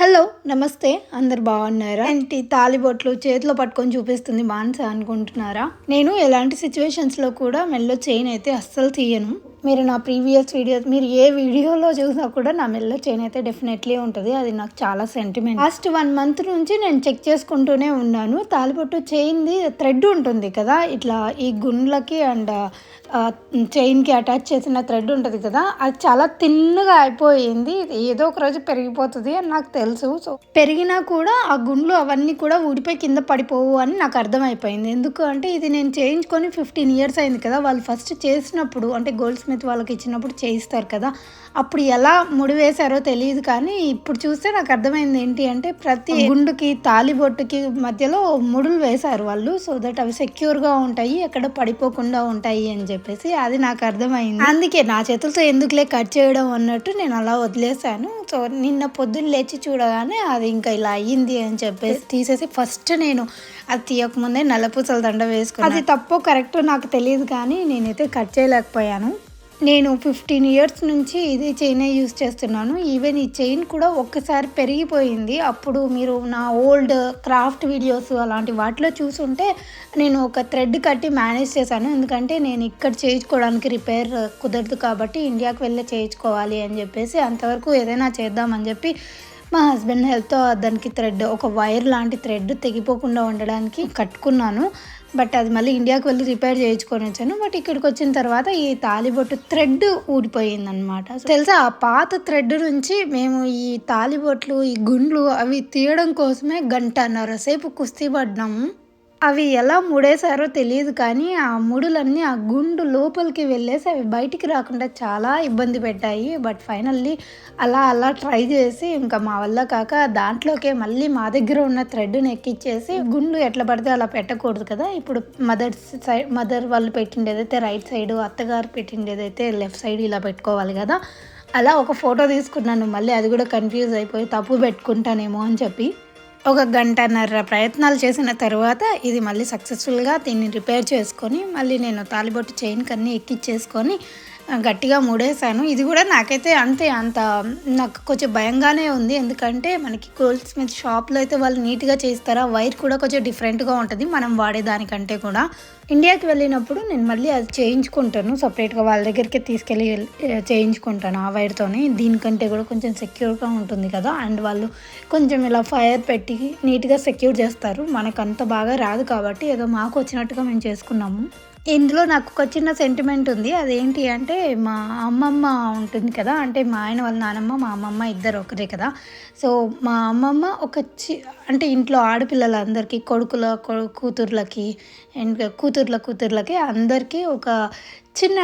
Hello నమస్తే. అందరు బాగున్నారా? ఏంటి తాలిబొట్లు చేతిలో పట్టుకొని చూపిస్తుంది మానస అనుకుంటున్నారా? నేను ఎలాంటి సిచ్యువేషన్స్లో కూడా మెల్లో చైన్ అయితే అస్సలు తీయను. మీరు నా ప్రీవియస్ వీడియో మీరు ఏ వీడియోలో చూసినా కూడా నా మెల్లో చైన్ అయితే డెఫినెట్లీ ఉంటుంది. అది నాకు చాలా సెంటిమెంట్ లాస్ట్ వన్ మంత్ నుంచి నేను చెక్ చేసుకుంటూనే ఉన్నాను. తాలిబొట్టు చైన్ది థ్రెడ్ ఉంటుంది కదా? ఇట్లా ఈ గుండ్లకి అండ్ చైన్కి అటాచ్ చేసిన థ్రెడ్ ఉంటుంది కదా అది చాలా తిన్నగా అయిపోయింది. ఇది ఏదో ఒక రోజు పెరిగిపోతుంది అని నాకు తెలుసు. సో పెరిగినా కూడా ఆ గుండ్లు అవన్నీ కూడా ఊడిపోయి కింద పడిపోవు అని నాకు అర్థమైపోయింది. ఎందుకు అంటే ఇది నేను చేయించుకొని ఫిఫ్టీన్ ఇయర్స్ అయింది కదా వాళ్ళు ఫస్ట్ చేసినప్పుడు అంటే గోల్డ్ స్మిత్ వాళ్ళకి ఇచ్చినప్పుడు చేయిస్తారు కదా అప్పుడు ఎలా ముడి వేశారో తెలియదు కానీ ఇప్పుడు చూస్తే నాకు అర్థమైంది ఏంటి అంటే ప్రతి గుండుకి తాలిబొట్టుకి మధ్యలో ముడులు వేశారు వాళ్ళు. సో దట్ అవి సెక్యూర్గా ఉంటాయి ఎక్కడ పడిపోకుండా ఉంటాయి అని చెప్పి. చెప్పేసి అది నాకు అర్థమైంది. అందుకే నా చేతులతో ఎందుకులే కట్ చేయడం అన్నట్టు నేను అలా వదిలేశాను. సో నిన్న పొద్దున్న లేచి చూడగానే అది ఇంకా ఇలా అయ్యింది అని చెప్పేసి తీసేసి ఫస్ట్ నేను అది తీయకముందే నల్లపూసల దండ వేసుకున్నాను అది తప్పో కరెక్టో నాకు తెలియదు కానీ నేనైతే కట్ చేయలేకపోయాను. నేను ఫిఫ్టీన్ ఇయర్స్ నుంచి ఇదే చైన్ యూస్ చేస్తున్నాను. ఈవెన్ ఈ చైన్ కూడా ఒక్కసారి పెరిగిపోయింది. అప్పుడు మీరు నా ఓల్డ్ క్రాఫ్ట్ వీడియోస్ అలాంటి వాటిలో చూసుంటే నేను ఒక థ్రెడ్ కట్టి మేనేజ్ చేశాను. ఎందుకంటే నేను ఇక్కడ చేయించుకోవడానికి రిపేర్ కుదరదు కాబట్టి ఇండియాకి వెళ్ళి చేయించుకోవాలి అని చెప్పేసి అంతవరకు ఏదైనా చేద్దామని చెప్పి మా హస్బెండ్ హెల్ప్తో దానికి థ్రెడ్ ఒక వైర్ లాంటి థ్రెడ్ తెగిపోకుండా ఉండడానికి కట్టుకున్నాను. బట్ అది మళ్ళీ ఇండియాకి వెళ్ళి రిపేర్ చేయించుకొని వచ్చాను. బట్ ఇక్కడికి వచ్చిన తర్వాత ఈ తాలిబొట్టు థ్రెడ్ ఊడిపోయింది అనమాట తెలుసా ఆ పాత థ్రెడ్ నుంచి మేము ఈ తాలిబొట్లు ఈ గుండ్లు అవి తీయడం కోసమే గంటన్నర సేపు కుస్తీ పడ్డాము. అవి ఎలా ముడేశారో తెలియదు కానీ ఆ ముడులన్నీ ఆ గుండు లోపలికి వెళ్ళేసి అవి బయటికి రాకుండా చాలా ఇబ్బంది పెట్టాయి. బట్ ఫైనల్లీ అలా అలా ట్రై చేసి ఇంకా మా వల్ల కాక దాంట్లోకే మళ్ళీ మా దగ్గర ఉన్న థ్రెడ్ని ఎక్కిచ్చేసి గుండు ఎట్లా పడితే అలా పెట్టకూడదు కదా. ఇప్పుడు మదర్ సైడ్ మదర్ వాళ్ళు పెట్టిండేదైతే రైట్ సైడ్ అత్తగారు పెట్టిండేదైతే లెఫ్ట్ సైడ్ ఇలా పెట్టుకోవాలి కదా. అలా ఒక ఫోటో తీసుకున్నాను. మళ్ళీ అది కూడా కన్ఫ్యూజ్ అయిపోయి తప్పు పెట్టుకుంటానేమో అని చెప్పి. ఒక గంటన్నర ప్రయత్నాలు చేసిన తర్వాత ఇది మళ్ళీ సక్సెస్ఫుల్గా దీన్ని రిపేర్ చేసుకొని మళ్ళీ నేను తాలిబొట్టు చైన్ కన్నీ ఎక్కిచ్చేసుకొని గట్టిగా మూడేశాను. ఇది కూడా నాకైతే అంతే అంత నాకు కొంచెం భయంగానే ఉంది. ఎందుకంటే మనకి గోల్డ్ స్మిత్ షాప్లో అయితే వాళ్ళు నీట్గా చేస్తారా? వైర్ కూడా కొంచెం డిఫరెంట్గా ఉంటుంది. మనం వాడేదానికంటే కూడా. ఇండియాకి వెళ్ళినప్పుడు నేను మళ్ళీ అది చేయించుకుంటాను. సపరేట్గా వాళ్ళ దగ్గరికి తీసుకెళ్ళి చేయించుకుంటాను ఆ వైర్తోనే. దీనికంటే కూడా కొంచెం సెక్యూర్గా ఉంటుంది కదా. అండ్ వాళ్ళు కొంచెం ఇలా ఫైర్ పెట్టి నీట్గా సెక్యూర్ చేస్తారు. మనకు అంత బాగా రాదు కాబట్టి ఏదో మాకు వచ్చినట్టుగా మేము చేసుకున్నాము. ఇందులో నాకు ఒక చిన్న సెంటిమెంట్ ఉంది. అదేంటి అంటే మా అమ్మమ్మ ఉంటుంది కదా అంటే మా ఆయన వాళ్ళ నానమ్మ మా అమ్మమ్మ ఇద్దరు ఒకరే కదా. సో మా అమ్మమ్మ ఒక చి అంటే ఇంట్లో ఆడపిల్లలందరికీ కొడుకుల కొ- కూతుర్లకి అండ్ కూతుర్ల కూతుర్లకి అందరికీ ఒక చిన్న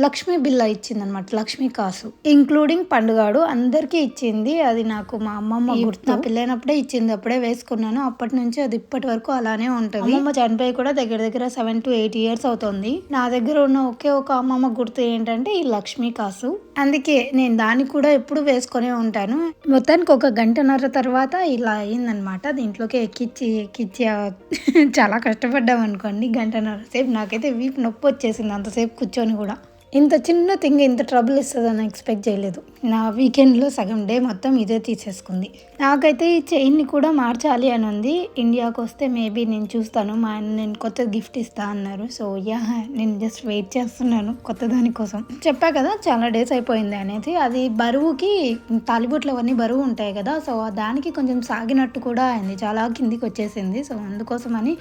లక్ష్మీ బిల్ల ఇచ్చిందనమాట లక్ష్మీ కాసు. ఇంక్లూడింగ్ పండుగాడు అందరికీ ఇచ్చింది. అది నాకు మా అమ్మమ్మ గుర్తు. నా పెళ్ళైనప్పుడే ఇచ్చింది అప్పుడే వేసుకున్నాను. అప్పటి నుంచి అది ఇప్పటి వరకు అలానే ఉంటుంది. అమ్మమ్మ చనిపోయి కూడా దగ్గర దగ్గర సెవెన్ టు ఎయిట్ ఇయర్స్ అవుతుంది. నా దగ్గర ఉన్న ఒకే ఒక అమ్మమ్మ గుర్తు ఏంటంటే ఈ లక్ష్మీ కాసు. అందుకే నేను దాన్ని కూడా ఎప్పుడు వేసుకొని ఉంటాను. మొత్తానికి ఒక గంటన్నర తర్వాత ఇలా అయిందనమాట దీంట్లోకి ఎక్కిచ్చి ఎక్కిచ్చి చాలా కష్టపడ్డాం అనుకోండి గంటన్నర సేపు నాకైతే వీపు నొప్పి వచ్చేసింది అంతసేపు కూర్చొని కూడా. ఇంత చిన్న థింగ్ ఇంత ట్రబుల్ ఇస్తుందని ఎక్స్పెక్ట్ చేయలేదు. నా వీకెండ్లో సగం డే మొత్తం ఇదే తీసేసుకుంది. నాకైతే ఈ చైన్ని కూడా మార్చాలి అని ఉంది. ఇండియాకి వస్తే మేబీ నేను చూస్తాను. మా ఆయన నేను కొత్త గిఫ్ట్ ఇస్తా అన్నారు. సో యా నేను జస్ట్ వెయిట్ చేస్తున్నాను కొత్త దానికోసం చెప్పా కదా చాలా డేస్ అయిపోయింది అనేది. అది బరువుకి తాలిబొట్లు అవన్నీ బరువు ఉంటాయి కదా. సో దానికి కొంచెం సాగినట్టు కూడా అయింది. చాలా కిందికి వచ్చేసింది. సో అందుకోసమని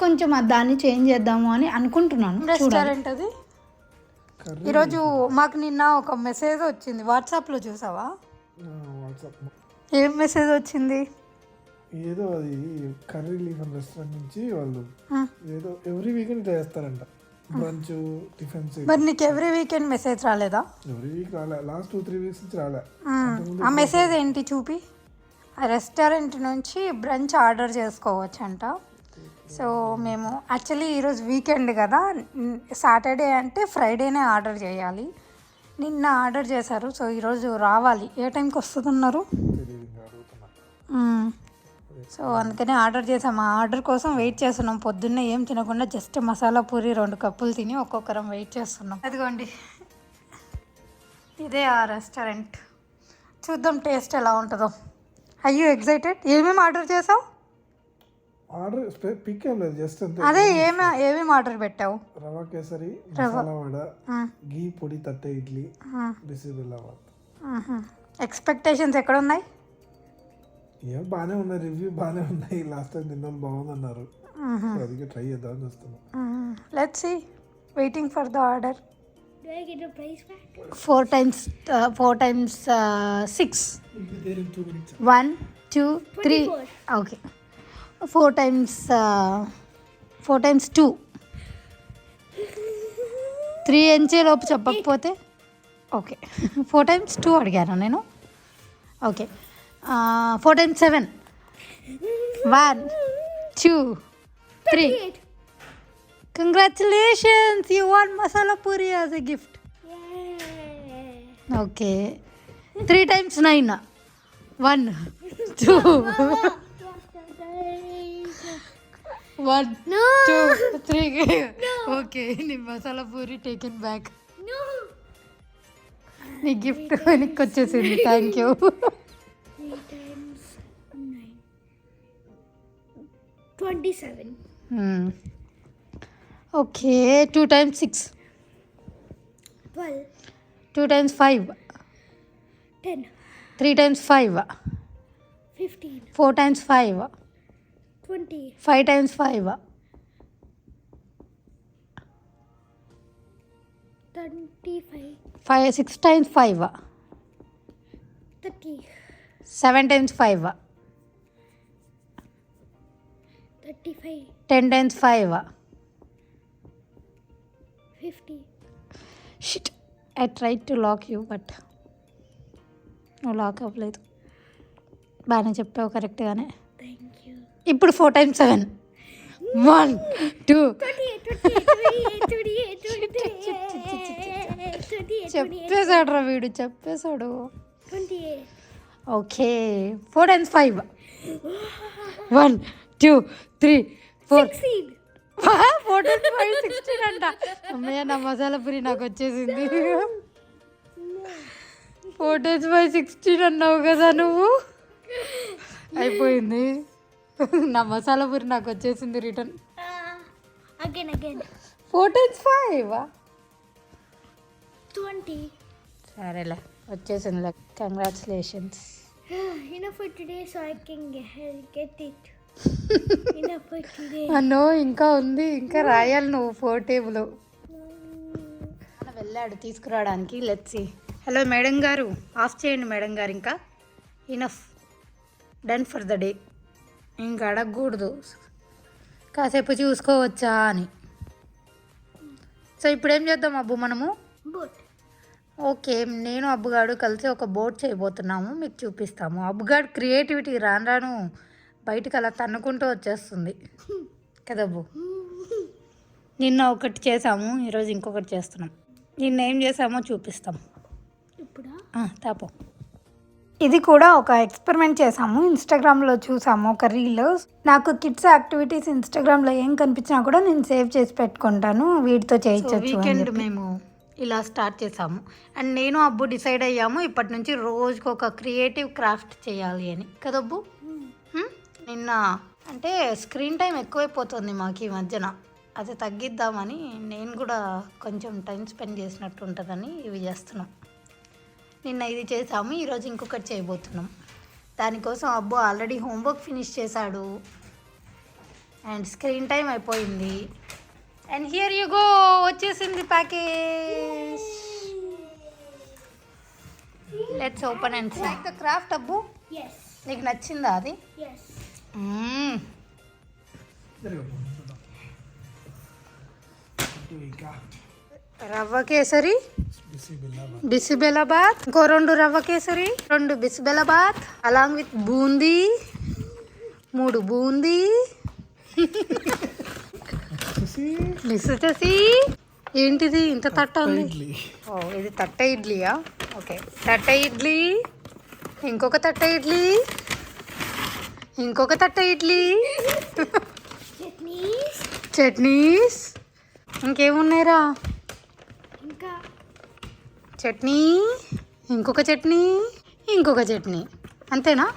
కొంచెం దాన్ని చేంజ్ చేద్దాము అని అనుకుంటున్నాను. రెస్టారెంట్ అది? ఈరోజు మాకు నిన్న ఒక మెసేజ్ వచ్చింది. వాట్సాప్లో చూసావా? వాట్సాప్. ఏం మెసేజ్ వచ్చింది? ఏదో అది కర్రీ లీఫ్ అండ్ రెస్టారెంట్ నుంచి వాళ్ళు ఆ. ఏదో ఎవ్రీ వీకెండ్ చేస్తారంట. బ్రంచ్ టిఫిన్స్ మరి నీకు ఎవ్రీ వీకెండ్ మెసేజ్ రాలేదా? ఎవ్రీ వీక్ రాలే. లాస్ట్ టూ త్రీ వీక్స్ నుంచి రాలే. ఆ. మెసేజ్ ఏంటి చూపి? ఆ రెస్టారెంట్ నుంచి బ్రంచ్ ఆర్డర్ చేసుకోవచ్చంట. సో మేము యాక్చువల్లీ ఈరోజు వీకెండ్ కదా సాటర్డే అంటే ఫ్రైడేనే ఆర్డర్ చేయాలి. నిన్న ఆర్డర్ చేశారు సో ఈరోజు రావాలి. ఏ టైంకి వస్తున్నారు? సో అందుకనే ఆర్డర్ చేసాం ఆ ఆర్డర్ కోసం వెయిట్ చేస్తున్నాం. పొద్దున్నే ఏం తినకుండా జస్ట్ మసాలా పూరి రెండు కప్పులు తిని ఒక్కొక్కరం వెయిట్ చేస్తున్నాం. అదిగోండి. ఇదే ఆ రెస్టారెంట్ చూద్దాం టేస్ట్ ఎలా ఉంటుందో. అయ్యో ఎగ్జైటెడ్ ఏమేమి ఆర్డర్ చేసావు ఆర్డర్ పిక్ ఏం లేదు జస్ట్ అంతే. అదే ఏమి ఏమేమి ఆర్డర్ పెట్టావు? రవ కేసరి మసాలా వడ గీ పొడి తట్టె ఇడ్లీ బిసిబిల్లాబాద్. ఎక్స్పెక్టేషన్స్ ఎక్కడ ఉన్నాయి ఏం బాగానే ఉన్నాయి రివ్యూ బాగానే ఉన్నాయి. లాస్ట్ టైం తిన్నాను బాగుందన్నారు. అందుకే ట్రై చేద్దామని చూస్తున్నాం. Let's see waiting for the order? Four times four times six one two three 24. Okay four times four times two. Three ఎంచే లోపు చెప్పకపోతే ఓకే. ఫోర్ టైమ్స్ టూ అడిగాను నేను. Okay. Four times seven. One two three. Congratulations you won masala puri as a gift. Okay three times nine one two one. Two three okay నీ masala puri taken back. నీ gift వెనక్కి వచ్చేసింది thank you nine. Twenty-seven. Okay two times six. Two times five. Three times five Fifteen. Four times five Twenty. Five times five Thirty-five. Five six times five Thirty. Seven times five Thirty-five. Ten times five Fifty. Shit I try to lock you but నువ్వు lock అవ్వలేదు బాగానే చెప్పావు కరెక్ట్గానే. ఇప్పుడు four times seven. One two. చెప్పేశాడు రా వీడు చెప్పేశాడు. Okay four times five. One two three four. Four times five sixteen అంట. అమ్మయ్య నా మసాలా పూరి నాకు వచ్చేసింది. ఫోర్ టైమ్స్ ఫైవ్ సిక్స్టీన్ అన్నావు కదా నువ్వు. అయిపోయింది. నా మసాలా పూరి నాకు వచ్చేసింది return. again, again. Four times five. Twenty. సరేలే వచ్చేసిందిలే. కంగ్రాచులేషన్స్. అన్నో ఇంకా ఉంది ఇంకా రాయాలి నువ్వు ఫోర్ టేబుల్ వెళ్ళాడు తీసుకురావడానికి లెట్సి హలో మేడం గారు. ఆఫ్ చేయండి మేడం గారు ఇంకా. Enough done for the day ఇంకా అడగకూడదు కాసేపు చూసుకోవచ్చా అని. సో ఇప్పుడు ఏం చేద్దాం అబ్బు మనము. ఓకే నేను అబ్బుగాడు కలిసి ఒక బోట్ చేయబోతున్నాము మీకు చూపిస్తాము. అబ్బుగాడు క్రియేటివిటీ రాను రాను బయటికి అలా తన్నుకుంటూ వచ్చేస్తుంది. కదబ్బు నిన్న ఒకటి చేసాము ఈరోజు ఇంకొకటి చేస్తున్నాం. నిన్న ఏం చేసామో చూపిస్తాం. తాపం. ఇది కూడా ఒక ఎక్స్పెరిమెంట్ చేసాము ఇన్స్టాగ్రామ్లో చూసాము ఒక రీల్. నాకు కిడ్స్ యాక్టివిటీస్ ఇన్స్టాగ్రామ్లో ఏం కనిపించినా కూడా నేను సేవ్ చేసి పెట్టుకుంటాను. వీటితో వీకెండ్ మేము ఇలా స్టార్ట్ చేసాము అండ్ నేను అబ్బు డిసైడ్ అయ్యాము ఇప్పటి నుంచి రోజుకి ఒక క్రియేటివ్ క్రాఫ్ట్ చేయాలి అని. కదబ్బు హ్మ్? నిన్న అంటే స్క్రీన్ టైం ఎక్కువైపోతుంది మాకు ఈ మధ్యన. అది తగ్గిద్దామని నేను కూడా కొంచెం టైం స్పెండ్ చేసినట్టు ఉంటుందని ఇవి చేస్తున్నాం. నిన్న ఇది చేసాము ఈరోజు ఇంకొకటి చేయబోతున్నాం. దానికోసం అబ్బు ఆల్రెడీ హోంవర్క్ ఫినిష్ చేశాడు. అండ్ స్క్రీన్ టైం అయిపోయింది. అండ్ హియర్ యు గో వచ్చేసింది package. Let's open and like the craft Abbu? Yes. నీకు నచ్చిందా అది? రవ్వ కేసరి? బిసిబెలాబాద్ ఇంకో రెండు రవ్వ కేసరి రెండు బిసిబెలాబాద్ అలాంగ్ విత్ బూందీ మూడు బూందీ. వచ్చేసి ఏంటిది? ఇంత తట్ట ఉంది. ఇడ్లీ. ఓ ఇది తట్ట ఇడ్లీయా? ఓకే. తట్ట ఇడ్లీ ఇంకొక తట్ట ఇడ్లీ ఇంకొక తట్ట ఇడ్లీ. చట్నీస్. ఇంకేమున్నాయిరా? ఇంకా చట్నీ ఇంకొక చట్నీ ఇంకొక చట్నీ. అంతేనా?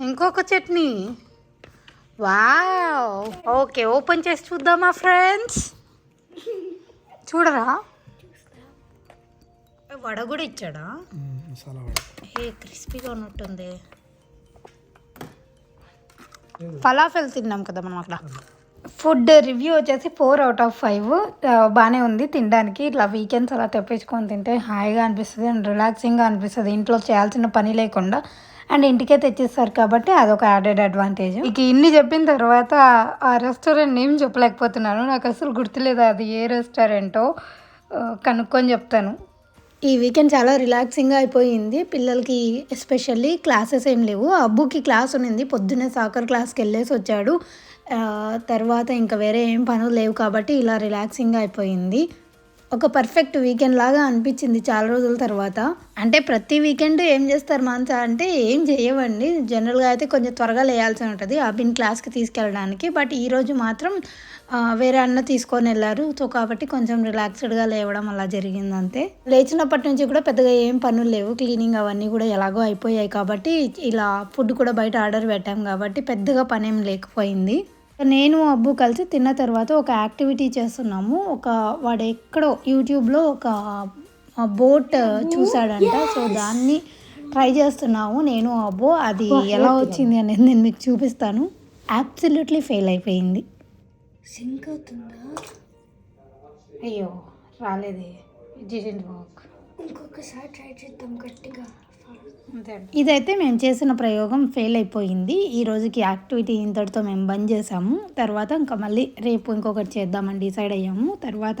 ఇంకొక చట్నీ. వావ్. ఓకే ఓపెన్ చేసి చూద్దామా ఫ్రెండ్స్? చూడరా? వడ కూడా ఇచ్చాడా? మసాలా వడ. ఏ క్రిస్పీగా ఉన్నట్టుంది. ఫలాఫెల్ తిన్నాం కదా మనం అక్కడ. ఫుడ్ రివ్యూ వచ్చేసి ఫోర్ అవుట్ ఆఫ్ ఫైవ్. బాగానే ఉంది తినడానికి. ఇట్లా వీకెండ్స్ అలా తెప్పించుకొని తింటే హాయిగా అనిపిస్తుంది అండ్ రిలాక్సింగ్గా అనిపిస్తుంది. ఇంట్లో చేయాల్సిన పని లేకుండా అండ్ ఇంటికే తెచ్చిస్తారు కాబట్టి అదొక యాడెడ్ అడ్వాంటేజ్ ఇక ఇన్ని చెప్పిన తర్వాత ఆ రెస్టారెంట్ నేమ్ చెప్పలేకపోతున్నాను. నాకు అసలు గుర్తులేదు అది ఏ రెస్టారెంటో కనుక్కొని చెప్తాను. ఈ వీకెండ్ చాలా రిలాక్సింగ్గా అయిపోయింది. పిల్లలకి ఎస్పెషల్లీ క్లాసెస్ ఏం లేవు. అబ్బుకి క్లాస్ ఉన్నింది. పొద్దున్నే సాకర్ క్లాస్కి వెళ్ళేసి వచ్చాడు. తర్వాత ఇంకా వేరే ఏం పనులు లేవు కాబట్టి ఇలా రిలాక్సింగ్గా అయిపోయింది. ఒక పర్ఫెక్ట్ వీకెండ్ లాగా అనిపించింది చాలా రోజుల తర్వాత. అంటే ప్రతి వీకెండ్ ఏం చేస్తారు మాన్సా అంటే ఏం చేయవండి. జనరల్గా అయితే కొంచెం త్వరగా లేయాల్సి ఉంటుంది. అభిన్ క్లాస్కి తీసుకెళ్ళడానికి. బట్ ఈరోజు మాత్రం వేరే అన్న తీసుకొని వెళ్ళారు. సో కాబట్టి కొంచెం రిలాక్స్డ్గా లేవడం అలా జరిగింది అంతే. లేచినప్పటి నుంచి కూడా పెద్దగా ఏం పనులు లేవు. క్లీనింగ్ అవన్నీ కూడా ఎలాగో అయిపోయాయి కాబట్టి ఇలా ఫుడ్ కూడా బయట ఆర్డర్ పెట్టాం కాబట్టి పెద్దగా పని ఏం లేకపోయింది. నేను అబ్బు కలిసి తిన్న తర్వాత ఒక యాక్టివిటీ చేస్తున్నాము. ఒక వాడు ఎక్కడో యూట్యూబ్లో ఒక బోట్ చూసాడంట సో దాన్ని ట్రై చేస్తున్నాము నేను అబ్బో. అది ఎలా వచ్చింది అనేది నేను మీకు చూపిస్తాను. అబ్సల్యూట్లీ ఫెయిల్ అయిపోయింది. సింక్ అవుతుందా? అయ్యో రాలేదే. ఇంకొకసారి ట్రై చేద్దాం గట్టిగా. ఇదైతే మేము చేసిన ప్రయోగం ఫెయిల్ అయిపోయింది. ఈ రోజుకి యాక్టివిటీ ఇంతటితో మేము బంద్ చేసాము తర్వాత ఇంకా మళ్ళీ రేపు ఇంకొకటి చేద్దామని డిసైడ్ అయ్యాము. తర్వాత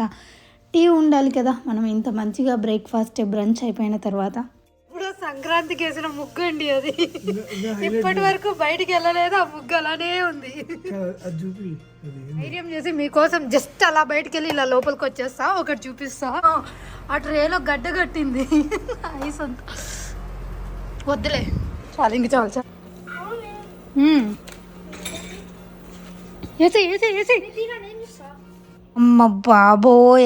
టీ ఉండాలి కదా మనం ఇంత మంచిగా బ్రేక్ఫాస్ట్ బ్రంచ్ అయిపోయిన తర్వాత. ఇప్పుడు సంక్రాంతికి వేసిన ముగ్గు అండి అది. ఇప్పటి వరకు బయటికి వెళ్ళలేదు ఆ ముగ్గు అలానే ఉంది. ధైర్యం చేసి మీకోసం జస్ట్ అలా బయటికి వెళ్ళి ఇలా లోపలికి వచ్చేస్తా ఒకటి చూపిస్తా. ఆ ట్రేలో గడ్డ కట్టింది. ఐస్ అంతా. వద్దులే. చాలు ఇంక చాలు చాలు. మ్మ్. ఏసే ఏసే ఏసే. అమ్మ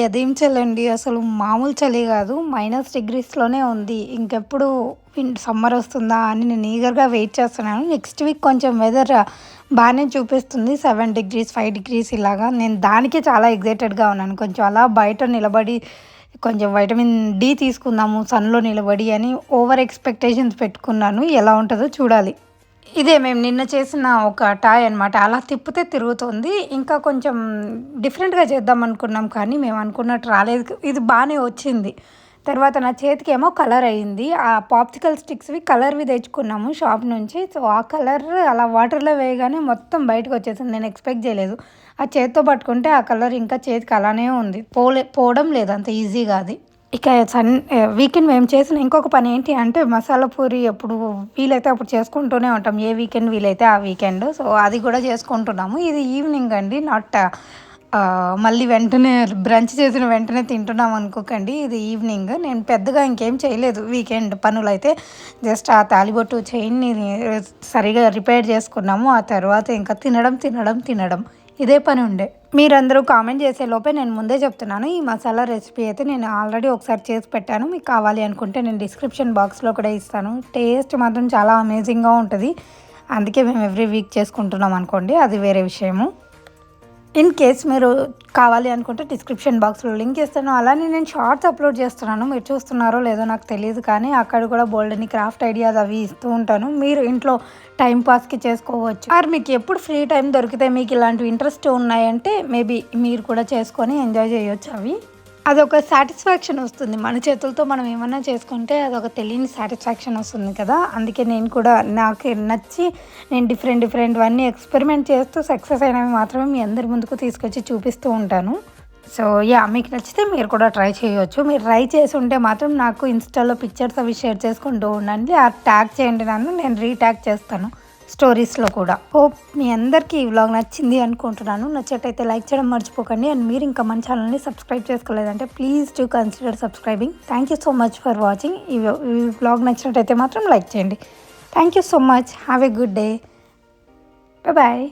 అదేం చలండి అసలు మామూలు చలి కాదు మైనస్ డిగ్రీస్లోనే ఉంది. ఇంకెప్పుడు సమ్మర్ వస్తుందా అని నేను ఈగర్గా వెయిట్ చేస్తున్నాను. నెక్స్ట్ వీక్ కొంచెం వెదర్ బాగానే చూపిస్తుంది. సెవెన్ డిగ్రీస్ ఫైవ్ డిగ్రీస్ ఇలాగా. నేను దానికే చాలా ఎగ్జైటెడ్గా ఉన్నాను. కొంచెం అలా బయట నిలబడి కొంచెం వైటమిన్ డి తీసుకుందాము సన్లో నిలబడి అని ఓవర్ ఎక్స్పెక్టేషన్స్ పెట్టుకున్నాను. ఎలా ఉంటుందో చూడాలి. ఇదే మేము నిన్న చేసిన ఒక టాయ్ అనమాట అలా తిప్పితే తిరుగుతుంది. ఇంకా కొంచెం డిఫరెంట్గా చేద్దాం అనుకున్నాం కానీ మేము అనుకున్నట్టు రాలేదు. ఇది బాగానే వచ్చింది. తర్వాత నా చేతికి ఏమో కలర్ అయ్యింది ఆ పాప్సికల్ స్టిక్స్వి కలర్వి తెచ్చుకున్నాము షాప్ నుంచి. సో ఆ కలర్ అలా వాటర్లో వేయగానే మొత్తం బయటకు వచ్చేసింది. నేను ఎక్స్పెక్ట్ చేయలేదు. ఆ చేతితో పట్టుకుంటే ఆ కలర్ ఇంకా చేతికి అలానే ఉంది. పోలే పోవడం లేదు. అంత ఈజీగా అది. ఇక సన్ వీకెండ్ మేము చేసిన ఇంకొక పని ఏంటి అంటే మసాలా పూరి ఎప్పుడు వీలైతే అప్పుడు చేసుకుంటూనే ఉంటాం. ఏ వీకెండ్ వీలైతే ఆ వీకెండ్ సో అది కూడా చేసుకుంటున్నాము. ఇది ఈవినింగ్ అండి. నాట్ మళ్ళీ వెంటనే బ్రంచ్ చేసిన వెంటనే తింటున్నాం అనుకోకండి. ఇది ఈవినింగ్ నేను పెద్దగా ఇంకేం చేయలేదు. వీకెండ్ పనులు అయితే జస్ట్ ఆ తాలిబొట్టు చైన్ని సరిగా రిపేర్ చేసుకున్నాము. ఆ తర్వాత ఇంకా తినడం తినడం తినడం. ఇదే పని ఉండే. మీరందరూ కామెంట్ చేసే లోపే నేను ముందే చెప్తున్నాను. ఈ మసాలా రెసిపీ అయితే నేను ఆల్రెడీ ఒకసారి చేసి పెట్టాను. మీకు కావాలి అనుకుంటే నేను డిస్క్రిప్షన్ బాక్స్లో కూడా ఇస్తాను. టేస్ట్ మాత్రం చాలా అమేజింగ్గా ఉంటుంది. అందుకే మేము ఎవ్రీ వీక్ చేసుకుంటున్నాం అనుకోండి. అది వేరే విషయము. ఇన్ కేస్ మీరు కావాలి అనుకుంటే డిస్క్రిప్షన్ బాక్స్లో లింక్ ఇస్తాను అలానే నేను షార్ట్స్ అప్లోడ్ చేస్తున్నాను. మీరు చూస్తున్నారో లేదో నాకు తెలియదు కానీ అక్కడ కూడా బోల్డెని క్రాఫ్ట్ ఐడియాస్ అవి ఇస్తూ ఉంటాను. మీరు ఇంట్లో టైం పాస్కి చేసుకోవచ్చు. ఆర్ మీకు ఎప్పుడు ఫ్రీ టైం దొరికితే మీకు ఇలాంటివి ఇంట్రెస్ట్ ఉన్నాయంటే మేబీ మీరు కూడా చేసుకొని ఎంజాయ్ చేయొచ్చు అవి. అదొక సాటిస్ఫాక్షన్ వస్తుంది. మన చేతులతో మనం ఏమన్నా చేసుకుంటే అదొక తెలియని సాటిస్ఫాక్షన్ వస్తుంది కదా. అందుకే నేను కూడా నాకు నచ్చి నేను డిఫరెంట్ డిఫరెంట్ అన్నీ ఎక్స్పెరిమెంట్ చేస్తూ సక్సెస్ అయినవి మాత్రమే మీ అందరి ముందుకు తీసుకొచ్చి చూపిస్తూ ఉంటాను. సో యా మీకు నచ్చితే మీరు కూడా ట్రై చేయొచ్చు. మీరు ట్రై చేసి ఉంటే మాత్రం నాకు ఇన్స్టాలో పిక్చర్స్ అవి షేర్ చేసుకుంటూ ఉండండి. ఆ ట్యాగ్ చేయండి నన్ను నేను రీట్యాగ్ చేస్తాను. స్టోరీస్లో కూడా. హోప్ మీ అందరికీ ఈ వ్లాగ్ నచ్చింది అనుకుంటున్నాను. నచ్చటైతే లైక్ చేయడం మర్చిపోకండి. అండ్ మీరు ఇంకా మన ఛానల్ని subscribe చేసుకోలేదంటే please to consider subscribing. Thank you so much for watching. ఈ వ్లాగ్ నచ్చినట్టయితే మాత్రం లైక్ చేయండి. Thank you so much. Have a good day. Bye.